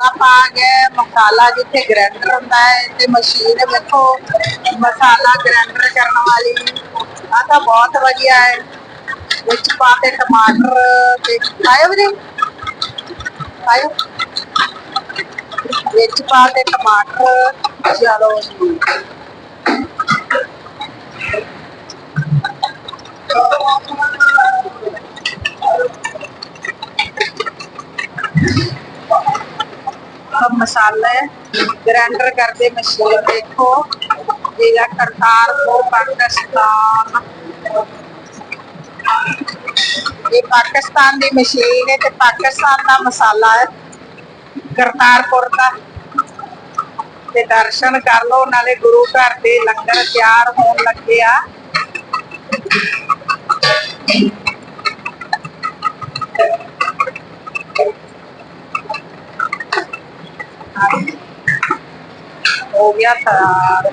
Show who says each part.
Speaker 1: ਆਪਾਂ ਆ ਗਏ ਮਸਾਲਾ ਜਿੱਥੇ ਗ੍ਰੈਂਡਰ ਹੁੰਦਾ ਹੈ ਤੇ ਮਸ਼ੀਨ ਵੇਖੋ, ਮਸਾਲਾ ਗ੍ਰਾਈਂਡਰ ਕਰਨ ਵਾਲੀ। ਆ ਤਾਂ ਬਹੁਤ ਵਧੀਆ ਹੈ। ਵਿੱਚ ਪਾ ਕੇ ਟਮਾਟਰ ਤੇ ਆਇਓ ਵੀਰੇ? ਆਇਓ ਵਿੱਚ ਪਾ ਕੇ ਟਮਾਟਰ, ਚਲੋ ਜੀ। ਮਸਾਲਾ ਗ੍ਰਾਈਂਡਰ ਕਰਦੇ ਮਸ਼ੀਨ ਦੇਖੋ। ਜਿਹੜਾ ਕਰਤਾਰਪੁਰ ਪਾਕਿਸਤਾਨ ਇਹ ਪਾਕਿਸਤਾਨ ਦੀ ਮਸ਼ੀਨ ਹੈ ਤੇ ਪਾਕਿਸਤਾਨ ਦਾ ਮਸਾਲਾ ਹੈ। ਕਰਤਾਰਪੁਰ ਦਾ। ਤੇ ਦਰਸ਼ਨ ਕਰ ਲੋ ਨਾਲੇ ਗੁਰੂ ਘਰ ਦੇ ਲੰਗਰ ਤਿਆਰ ਹੋਣ ਲੱਗੇ ਆ। ਹੋ ਗਿਆ ਤਿਆਰ